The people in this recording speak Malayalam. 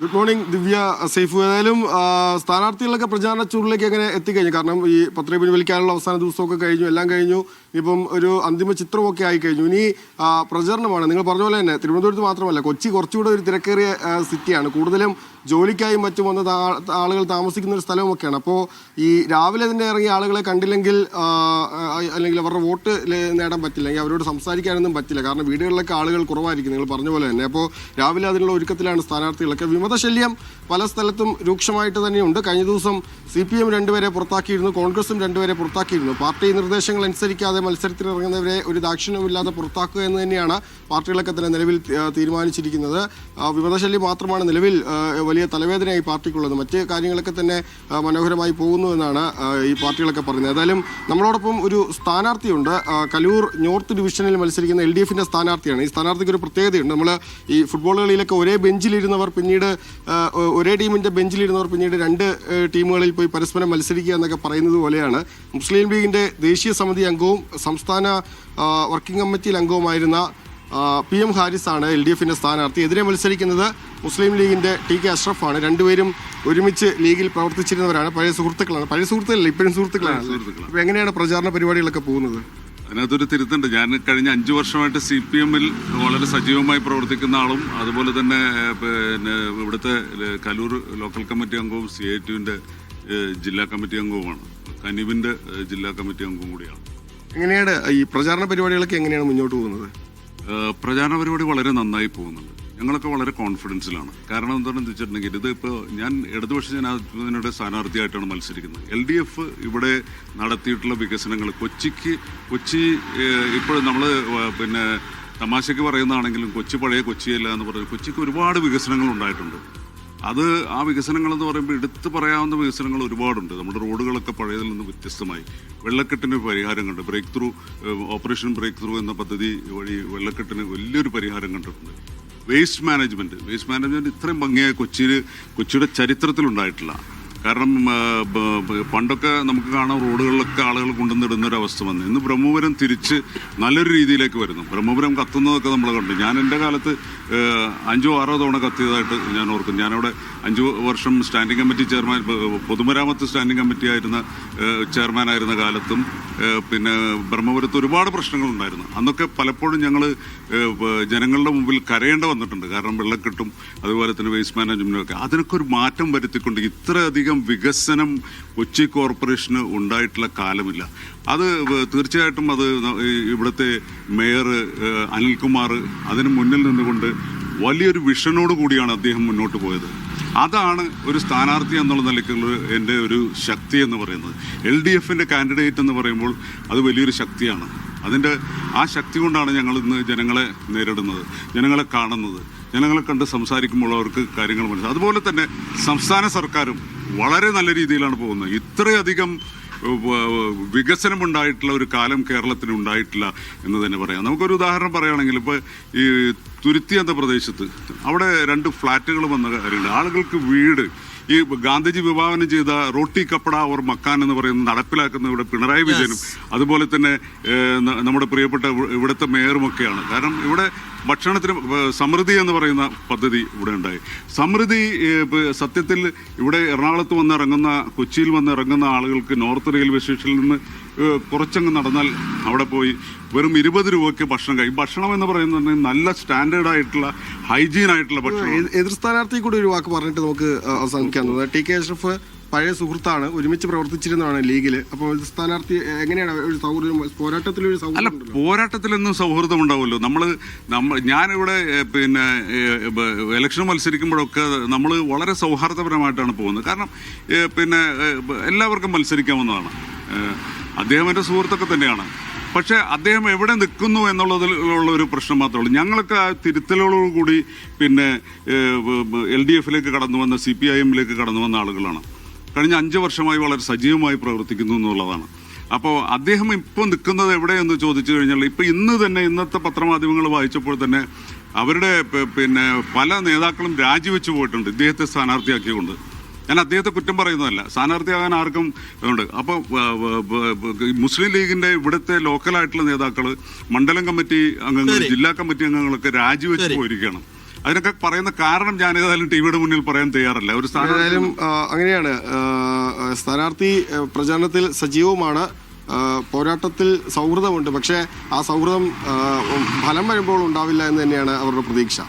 ഗുഡ് മോർണിംഗ് ദിവ്യ സേഫു. ഏതായാലും സ്ഥാനാർത്ഥികളൊക്കെ പ്രചാരണ ചൂടിലേക്ക് എങ്ങനെ എത്തിക്കഴിഞ്ഞു? കാരണം ഈ പത്രിക പിൻവലിക്കാനുള്ള അവസാന ദിവസമൊക്കെ കഴിഞ്ഞു എല്ലാം കഴിഞ്ഞു. ഇപ്പം ഒരു അന്തിമ ചിത്രമൊക്കെ ആയി കഴിഞ്ഞു ഇനി പ്രചരണമാണ്. നിങ്ങൾ പറഞ്ഞ പോലെ തന്നെ തിരുവനന്തപുരത്ത് മാത്രമല്ല കൊച്ചി കുറച്ചുകൂടെ ഒരു തിരക്കേറിയ സിറ്റിയാണ്. കൂടുതലും ജോലിക്കായി മറ്റും വന്ന ആളുകൾ താമസിക്കുന്ന ഒരു സ്ഥലമൊക്കെയാണ് അപ്പോൾ ഈ രാവിലെ തന്നെ ഇറങ്ങിയ ആളുകളെ കണ്ടില്ലെങ്കിൽ അല്ലെങ്കിൽ അവരുടെ വോട്ട് നേടാൻ പറ്റില്ല അല്ലെങ്കിൽ അവരോട് സംസാരിക്കാനൊന്നും പറ്റില്ല. കാരണം വീടുകളിലൊക്കെ ആളുകൾ കുറവായിരിക്കും നിങ്ങൾ പറഞ്ഞ പോലെ തന്നെ. അപ്പോൾ രാവിലെ അതിനുള്ള ഒരുക്കത്തിലാണ് സ്ഥാനാർത്ഥികളൊക്കെ വിമതശല്യം പല സ്ഥലത്തും രൂക്ഷമായിട്ട് തന്നെയുണ്ട്. കഴിഞ്ഞ ദിവസം സി പി എം രണ്ടുപേരെ പുറത്താക്കിയിരുന്നു കോൺഗ്രസും രണ്ടുപേരെ പുറത്താക്കിയിരുന്നു. പാർട്ടി നിർദ്ദേശങ്ങൾ അനുസരിക്കാതെ മത്സരത്തിനിറങ്ങുന്നവരെ ഒരു ദാക്ഷിണ്യമില്ലാതെ പുറത്താക്കുക എന്ന് തന്നെയാണ് പാർട്ടികളൊക്കെ തന്നെ നിലവിൽ തീരുമാനിച്ചിരിക്കുന്നത്. വിമതശല്യം മാത്രമാണ് നിലവിൽ വലിയ തലവേദനയായി പാർട്ടിക്കുള്ളത്. മറ്റ് കാര്യങ്ങളൊക്കെ തന്നെ മനോഹരമായി പോകുന്നു എന്നാണ് ഈ പാർട്ടികളൊക്കെ പറയുന്നത്. ഏതായാലും നമ്മളോടൊപ്പം ഒരു സ്ഥാനാർത്ഥിയുണ്ട്. കലൂർ നോർത്ത് ഡിവിഷനിൽ മത്സരിക്കുന്ന എൽ ഡി എഫിന്റെ സ്ഥാനാർത്ഥിയാണ്. ഈ സ്ഥാനാർത്ഥിക്ക് ഒരു പ്രത്യേകതയുണ്ട്. നമ്മൾ ഈ ഫുട്ബോൾ കളിയിലൊക്കെ ഒരേ ബെഞ്ചിലിരുന്നവർ പിന്നീട് ഒരേ ടീമിന്റെ ബെഞ്ചിലിരുന്നവർ പിന്നീട് രണ്ട് ടീമുകളിൽ പോയി പരസ്പരം മത്സരിക്കുക എന്നൊക്കെ പറയുന്നത് പോലെയാണ്. മുസ്ലിം ലീഗിന്റെ ദേശീയ സമിതി അംഗവും സംസ്ഥാന വർക്കിംഗ് കമ്മിറ്റിയിൽ അംഗവുമായിരുന്ന പി എം ഹാരിസാണ് ആണ് എൽ ഡി എഫിന്റെ സ്ഥാനാർത്ഥി. എതിരെ മത്സരിക്കുന്നത് മുസ്ലിം ലീഗിന്റെ ടി കെ അഷ്റഫാണ്. രണ്ടുപേരും ഒരുമിച്ച് ലീഗിൽ പ്രവർത്തിച്ചിരുന്നവരാണ്. പഴയ സുഹൃത്തുക്കളാണ്. പഴയ സുഹൃത്തുക്കളല്ല? ഇപ്പോഴും സുഹൃത്തുക്കളാണ്. അപ്പോൾ എങ്ങനെയാണ് പ്രചാരണ പരിപാടികളൊക്കെ പോകുന്നത്? അതിനകത്തൊരു തിരുത്തുണ്ട്. ഞാൻ കഴിഞ്ഞ അഞ്ചു വർഷമായിട്ട് സി പി എമ്മിൽ വളരെ സജീവമായി പ്രവർത്തിക്കുന്ന ആളും അതുപോലെ തന്നെ പിന്നെ ഇവിടുത്തെ കലൂർ ലോക്കൽ കമ്മിറ്റി അംഗവും സി ഐ ടിയുവിന്റെ ജില്ലാ കമ്മിറ്റി അംഗവുമാണ്. കനിവിന്റെ ജില്ലാ കമ്മിറ്റി അംഗവും കൂടിയാണ്. എങ്ങനെയാണ് ഈ പ്രചാരണ പരിപാടികളൊക്കെ എങ്ങനെയാണ് മുന്നോട്ട് പോകുന്നത്? പ്രചാരണ പരിപാടി വളരെ നന്നായി പോകുന്നുണ്ട്. ഞങ്ങളൊക്കെ വളരെ കോൺഫിഡൻസിലാണ് കാരണം എന്താണെന്ന് വെച്ചിട്ടുണ്ടെങ്കിൽ ഇത് ഇപ്പോൾ ഞാൻ ഇടതുപക്ഷ ജനാധിപത്യത്തിനുടെ സ്ഥാനാർത്ഥിയായിട്ടാണ് മത്സരിക്കുന്നത്. എൽ ഡി എഫ് ഇവിടെ നടത്തിയിട്ടുള്ള വികസനങ്ങൾ കൊച്ചിക്ക് കൊച്ചി ഇപ്പോൾ നമ്മൾ പിന്നെ തമാശയ്ക്ക് പറയുന്നതാണെങ്കിലും കൊച്ചി പഴയ കൊച്ചിയല്ല എന്ന് പറഞ്ഞ് കൊച്ചിക്ക് ഒരുപാട് വികസനങ്ങൾ ഉണ്ടായിട്ടുണ്ട്. അത് ആ വികസനങ്ങൾ എന്ന് പറയുമ്പോൾ എടുത്തു പറയാവുന്ന വികസനങ്ങൾ ഒരുപാടുണ്ട്. നമ്മുടെ റോഡുകളൊക്കെ പഴയതിൽ നിന്ന് വ്യത്യസ്തമായി. വെള്ളക്കെട്ടിന് പരിഹാരം കണ്ട് break through operation break through എന്ന പദ്ധതി വഴി വെള്ളക്കെട്ടിന് വലിയൊരു പരിഹാരം കണ്ടിട്ടുണ്ട്. വേസ്റ്റ് മാനേജ്മെന്റ് വേസ്റ്റ് മാനേജ്മെന്റ് ഇത്രയും ഭംഗിയായ കൊച്ചിയിൽ കൊച്ചിയുടെ ചരിത്രത്തിലുണ്ടായിട്ടില്ല. കാരണം പണ്ടൊക്കെ നമുക്ക് കാണാം റോഡുകളിലൊക്കെ ആളുകൾ കൊണ്ടുവന്നിടുന്ന ഒരു അവസ്ഥ വന്നു. ഇന്ന് ബ്രഹ്മപുരം തിരിച്ച് നല്ലൊരു രീതിയിലേക്ക് വരുന്നു. ബ്രഹ്മപുരം കത്തുന്നതൊക്കെ നമ്മൾ കണ്ടു. ഞാൻ എന്റെ കാലത്ത് അഞ്ചോ ആറോ തവണ കത്തിയതായിട്ട് ഞാൻ ഓർക്കും. ഞാനവിടെ അഞ്ചു വർഷം സ്റ്റാൻഡിംഗ് കമ്മിറ്റി ചെയർമാൻ പൊതുമരാമത്ത് സ്റ്റാൻഡിംഗ് കമ്മിറ്റി ആയിരുന്ന ചെയർമാനായിരുന്ന കാലത്തും പിന്നെ ബ്രഹ്മപുരത്ത് ഒരുപാട് പ്രശ്നങ്ങളുണ്ടായിരുന്നു. അന്നൊക്കെ പലപ്പോഴും ഞങ്ങൾ ജനങ്ങളുടെ മുമ്പിൽ കരയേണ്ട വന്നിട്ടുണ്ട്. കാരണം വെള്ളക്കെട്ടും അതുപോലെ തന്നെ വേസ്റ്റ് മാനേജ്മെന്റും ഒക്കെ. അതിനൊക്കെ ഒരു മാറ്റം വരുത്തിക്കൊണ്ട് ഇത്രയധികം വികസനം കൊച്ചി കോർപ്പറേഷന് ഉണ്ടായിട്ടുള്ള കാലമില്ല. അത് തീർച്ചയായിട്ടും അത് ഇവിടുത്തെ മേയർ അനിൽകുമാർ അതിന് മുന്നിൽ നിന്നുകൊണ്ട് വലിയൊരു വിഷനോട് കൂടിയാണ് അദ്ദേഹം മുന്നോട്ട് പോയത്. അതാണ് ഒരു സ്ഥാനാർത്ഥി എന്നുള്ള നിലയ്ക്കുള്ള എന്റെ ഒരു ശക്തി എന്ന് പറയുന്നത്. എൽ ഡി എഫിന്റെ കാൻഡിഡേറ്റ് എന്ന് പറയുമ്പോൾ അത് വലിയൊരു ശക്തിയാണ്. അതിന്റെ ആ ശക്തി കൊണ്ടാണ് ഞങ്ങൾ ഇന്ന് ജനങ്ങളെ നേരിടുന്നത് ജനങ്ങളെ കാണുന്നത് ജനങ്ങളെ കണ്ട് സംസാരിക്കുമ്പോൾ അവർക്ക് കാര്യങ്ങൾ മനസ്സിലാവും അതുപോലെ തന്നെ സംസ്ഥാന സർക്കാരും വളരെ നല്ല രീതിയിലാണ് പോകുന്നത്. ഇത്രയധികം വികസനമുണ്ടായിട്ടുള്ള ഒരു കാലം കേരളത്തിന് ഉണ്ടായിട്ടില്ല എന്ന് തന്നെ പറയാം. നമുക്കൊരു ഉദാഹരണം പറയുകയാണെങ്കിൽ ഇപ്പോൾ ഈ തുരുത്തി എന്ന പ്രദേശത്ത് അവിടെ രണ്ട് ഫ്ലാറ്റുകൾ വന്ന കാര്യമുണ്ട്. ആളുകൾക്ക് വീട് ഈ ഗാന്ധിജി വിഭാവനം ചെയ്ത റോട്ടി കപ്പട ഓർ മക്കാൻ എന്ന് പറയുന്നത് നടപ്പിലാക്കുന്ന ഇവിടെ പിണറായി വിജയനും അതുപോലെ തന്നെ നമ്മുടെ പ്രിയപ്പെട്ട ഇവ- ഇവിടുത്തെ മേയറുമൊക്കെയാണ് കാരണം ഇവിടെ ഭക്ഷണത്തിന് സമൃദ്ധി എന്ന് പറയുന്ന പദ്ധതി ഇവിടെ ഉണ്ടായി. സമൃദ്ധി സത്യത്തിൽ ഇവിടെ എറണാകുളത്ത് വന്ന് ഇറങ്ങുന്ന കൊച്ചിയിൽ വന്ന് ഇറങ്ങുന്ന ആളുകൾക്ക് നോർത്ത് റെയിൽവേ സ്റ്റേഷനിൽ നിന്ന് കുറച്ചങ്ങ് നടന്നാൽ അവിടെ പോയി വെറും ഇരുപത് രൂപയ്ക്ക് ഭക്ഷണം കഴിക്കും ഭക്ഷണം എന്ന് പറയുന്നത് നല്ല സ്റ്റാൻഡേർഡ് ആയിട്ടുള്ള ഹൈജീൻ ആയിട്ടുള്ള ഭക്ഷണം. എതിർ സ്ഥാനാർത്ഥി കൂടി ഒരു വാക്ക് പറഞ്ഞിട്ട് നമുക്ക് അവസാനിക്കാവുന്നത്. ടി കെ അഷ്റഫ് പഴയ സുഹൃത്താണ് ഒരുമിച്ച് പ്രവർത്തിച്ചിരുന്നതാണ് ലീഗിൽ അപ്പോൾ സ്ഥാനാർത്ഥി എങ്ങനെയാണ് ഒരു സൗഹൃദം പോരാട്ടത്തിൽ ഒരു സൗഹൃദം അല്ല പോരാട്ടത്തിലൊന്നും സൗഹൃദം ഉണ്ടാവുമല്ലോ. നമ്മൾ നമ്മൾ ഞാനിവിടെ പിന്നെ എലക്ഷൻ ഇലക്ഷൻ മത്സരിക്കുമ്പോഴൊക്കെ നമ്മൾ വളരെ സൗഹാർദ്ദപരമായിട്ടാണ് പോകുന്നത്. കാരണം പിന്നെ എല്ലാവർക്കും മത്സരിക്കാവുന്നതാണ്. അദ്ദേഹം എന്റെ സുഹൃത്തൊക്കെ തന്നെയാണ്. പക്ഷേ അദ്ദേഹം എവിടെ നിൽക്കുന്നു എന്നുള്ളതിലുള്ള ഒരു പ്രശ്നം മാത്രമേ ഉള്ളൂ. ഞങ്ങളൊക്കെ ആ കൂടി പിന്നെ എൽ ഡി എഫിലേക്ക് കടന്നു വന്ന സി പി ഐ എമ്മിലേക്ക് കടന്നു വന്ന ആളുകളാണ്. കഴിഞ്ഞ അഞ്ച് വർഷമായി വളരെ സജീവമായി പ്രവർത്തിക്കുന്നു എന്നുള്ളതാണ്. അപ്പോൾ അദ്ദേഹം ഇപ്പോൾ നിൽക്കുന്നത് എവിടെയെന്ന് ചോദിച്ചു കഴിഞ്ഞാൽ ഇപ്പോൾ ഇന്ന് തന്നെ ഇന്നത്തെ പത്രമാധ്യമങ്ങൾ വായിച്ചപ്പോൾ തന്നെ അവരുടെ പിന്നെ പല നേതാക്കളും രാജിവെച്ച് പോയിട്ടുണ്ട് ഇദ്ദേഹത്തെ സ്ഥാനാർത്ഥിയാക്കിക്കൊണ്ട്. ഞാൻ അദ്ദേഹത്തെ കുറ്റം പറയുന്നതല്ല. സ്ഥാനാർത്ഥിയാകാൻ ആർക്കും ഉണ്ട്. അപ്പോൾ മുസ്ലിം ലീഗിന്റെ ഇവിടുത്തെ ലോക്കലായിട്ടുള്ള നേതാക്കൾ മണ്ഡലം കമ്മിറ്റി അംഗങ്ങൾ ജില്ലാ കമ്മിറ്റി അംഗങ്ങളൊക്കെ രാജിവെച്ച് പോയിരിക്കുകയാണ്. അതിനൊക്കെ പറയുന്ന കാരണം ഞാൻ ഏതായാലും ടിവിയുടെ മുന്നിൽ പറയാൻ തയ്യാറല്ല. ഒരു സ്ഥാനാർത്ഥി അങ്ങനെയാണ്. സ്ഥാനാർത്ഥി പ്രചാരണത്തിൽ സജീവമാണ്. പോരാട്ടത്തിൽ സൗഹൃദമുണ്ട്. പക്ഷേ ആ സൗഹൃദം ഫലം വരുമ്പോൾ ഉണ്ടാവില്ല എന്ന് തന്നെയാണ് അവരുടെ പ്രതീക്ഷ.